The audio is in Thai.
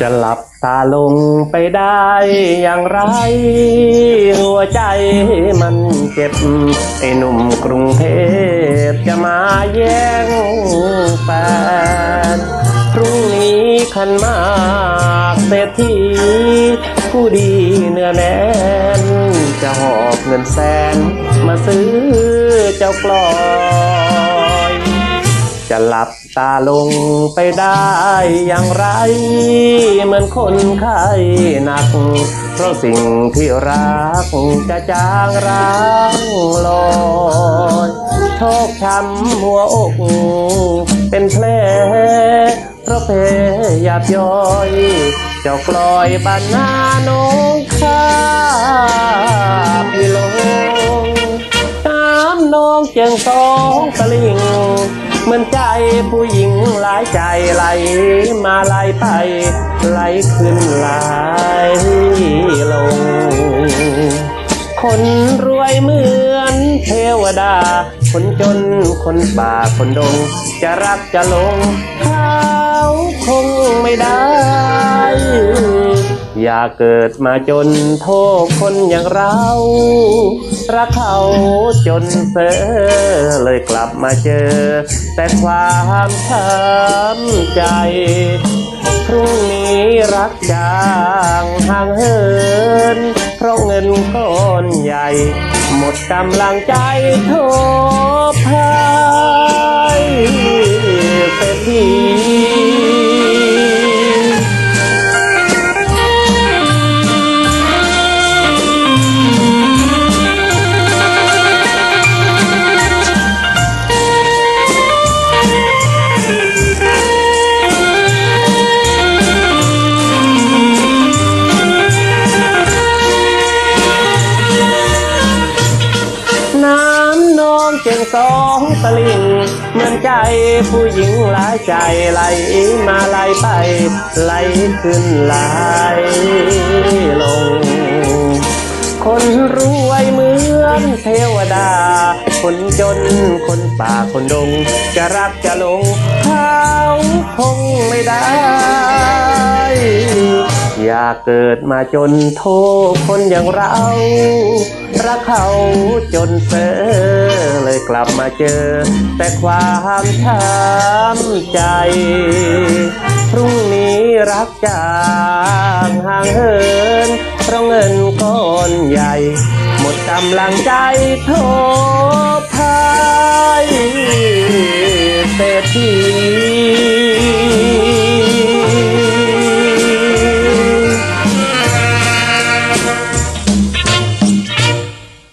จะหลับตาลงไปได้อย่างไร หัวใจมันเจ็บ ไอ้หนุ่มกรุงเทพจะมาแย่งแฟนพรุ่งนี้ขันมากเศรษฐีผู้ดีเนื้อแน่น จะหอบเงินแสน มาซื้อเจ้ากลอย จะหลับตาลงไปได้อย่างไร เหมือนคนไข้หนัก เพราะสิ่งที่รักจะจางร้างลอยโชคช้ำหัวอก เป็นแผลเพราะเพหยาบย้อย เจ้ากลอยบานนาโนงข้า เหมือนใจผู้หญิงหลายใจไหลมาไหลไปไหลขึ้นไหลลง คนรวยเหมือนเทวดา คนจนคนป่าคนดง จะรักจะหลงเขาคง อย่าเกิดมาจนโทษคนอย่างเรา รักเขาจนเสอเลยกลับมาเจอ แต่ความช้ำใจ พรุ่งนี้รักจางห่างเหิน เพราะเงินก้อนใหญ่ หมดกำลังใจโทษ สองตะลิงเหมือนใจผู้หญิงหลายใจไหลมาไหลไปไหลขึ้นไหลลง คนรวยเหมือนเทวดา คนจนคนป่าคนดง จะรักจะหลงเขาคงไม่ได้ อย่าเกิดมาจนโทษคนอย่างเรา รักเขาจนเสอเลยกลับมาเจอ แต่ความช้ำใจ พรุ่งนี้รักจางห่างเหินเพราะเงินก้อนใหญ่ หมดกำลังใจโทษพา